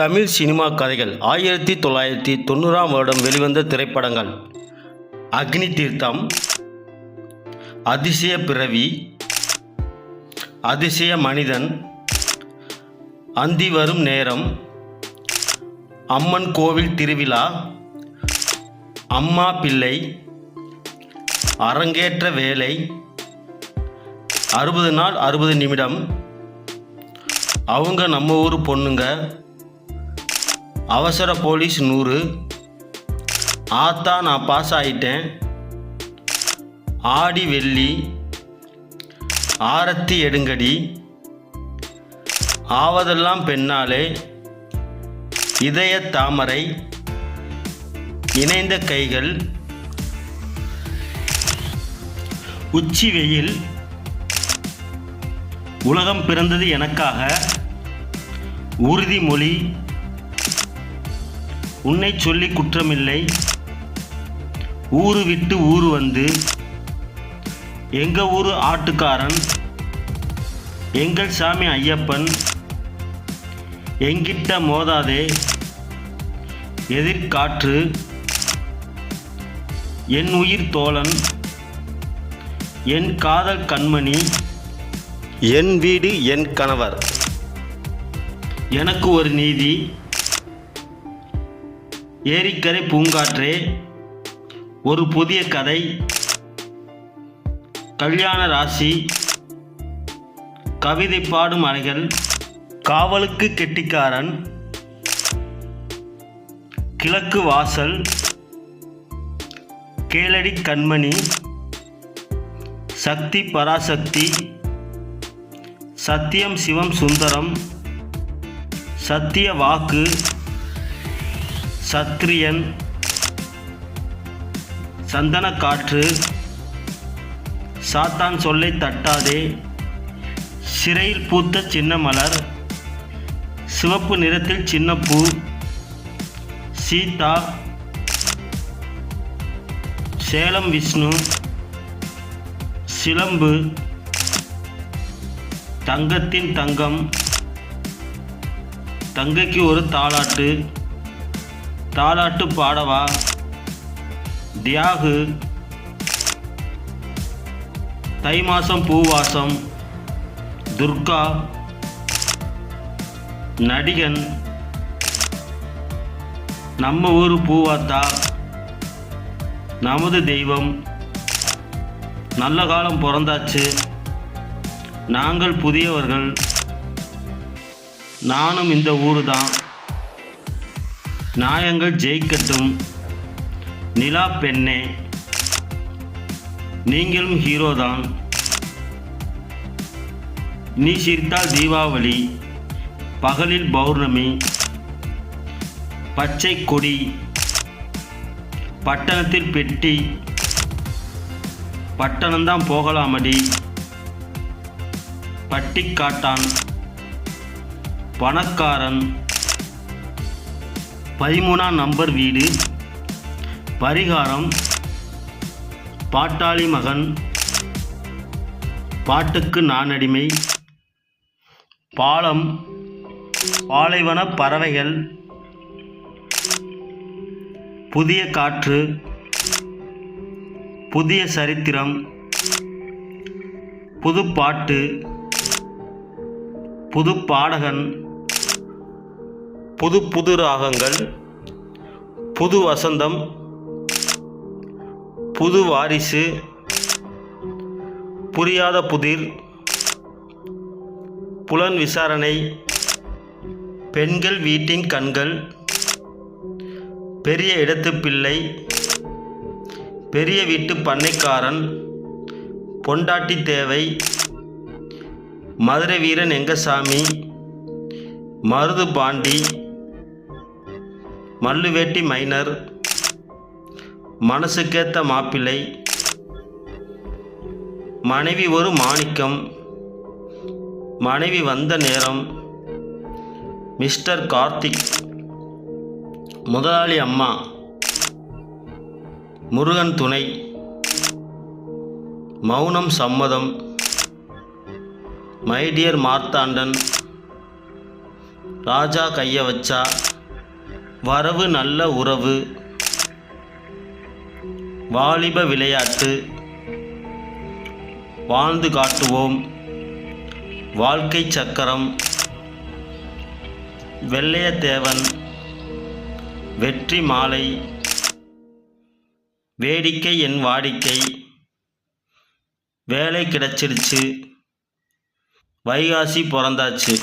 Tamil cinema கதைகள் ஆயிரத்தி தொள்ளாயிரத்தி தொண்ணூறாம் வருடம் வெளிவந்த திரைப்படங்கள். அக்னி தீர்த்தம் அதிசய பிறவி அதிசய மனிதன் அந்தி வரும் நேரம் அம்மன் கோவில் திருவிழா அம்மா பிள்ளை அரங்கேற்ற வேலை அறுபது நாள் அறுபது நிமிடம் அவங்க நம்ம ஊர் பொண்ணுங்க அவசர போலீஸ் நூறு. ஆத்தா நான் பாஸ் ஆயிட்டேன். ஆடி வெள்ளி. ஆரத்தி எடுங்கடி. ஆவதெல்லாம் பெண்ணாலே. இதய தாமரை. இணைந்த கைகள். உச்சி வெயில். உலகம் பிறந்தது எனக்காக. உறுதிமொழி. உன்னை சொல்லி குற்றமில்லை. ஊரு விட்டு ஊரு வந்து எங்க ஊரு ஆட்டுக்காரன் எங்கள் சாமி ஐயப்பன் எங்கிட்ட மோதாதே எதிர்காற்று என் உயிர் தோழன் என் காதல் கண்மணி என் வீடு என் கணவர். எனக்கு ஒரு நீதி. ஏரிக்கரை பூங்காற்றே ஒரு புதிய கதை. கல்யாண ராசி. கவிதை பாடும் அலைகள் காவலுக்கு கெட்டிக்காரன். கிழக்கு வாசல். கேளடி கண்மணி. சக்தி பராசக்தி. சத்தியம் சிவம் சுந்தரம். சத்திய வாக்கு. சத்ரியன் சந்தன காற்று சாத்தான் சொல்லை தட்டாதே. சிறையில் பூத்த சின்ன மலர் சிவப்பு நிறத்தில் சின்ன பூ சீதா. சேலம் விஷ்ணு. சிலம்பு. தங்கத்தின் தங்கம். தங்கைக்கு ஒரு தாலாட்டு தாலாட்டு பாடவா? தியாகு. தை மாசம் பூவாசம் துர்கா. நடிகன். நம்ம ஊர் பூவாத்தா. நமது தெய்வம். நல்ல காலம் பிறந்தாச்சு. நாங்கள் புதியவர்கள். நானும் இந்த ஊர் தான் நாயங்கள் ஜெயிக்கட்டும். நிலா பெண்ணே நீங்களும் ஹீரோ தான். நீ சிரித்தால் தீபாவளி பகலில் பௌர்ணமி பச்சை கொடி பட்டணத்தில் பெட்டி பட்டணம்தான் போகலாமடி. பட்டிக்காட்டான் பணக்காரன் பதிமூணாம் நம்பர் வீடு. பரிகாரம். பாட்டாளி மகன். பாட்டுக்கு நான் அடிமை பாலம். பாலைவன பறவைகள். புதிய காற்று. புதிய சரித்திரம். புது பாட்டு. புது பாடகன். புது புது ராகங்கள் புது வசந்தம் புது வாரிசு புரியாத புதிர் புலன் விசாரணை பெண்கள் வீட்டின் கண்கள் பெரிய இடத்து பிள்ளை பெரிய வீட்டு பண்ணைக்காரன் பொண்டாட்டி தேவை மதுரை வீரன் எங்கசாமி மருது பாண்டி மல்லுவேட்டி மைனர் மனசுக்கேத்த மாப்பிள்ளை மனைவி ஒரு மாணிக்கம் மனைவி வந்த நேரம் மிஸ்டர் கார்த்திக் முதலாளி அம்மா முருகன் துணை மௌனம் சம்மதம் மைடியர் மார்த்தாண்டன் ராஜா கைய வச்சா வரவு நல்ல உறவு. வாலிப விளையாட்டு. வாழ்ந்து காட்டுவோம். வாழ்க்கை சக்கரம். வெள்ளையத்தேவன் வெற்றி மாலை. வேடிக்கை என் வாடிக்கை. வேலை கிடைச்சிடுச்சு. வைகாசி பிறந்தாச்சு.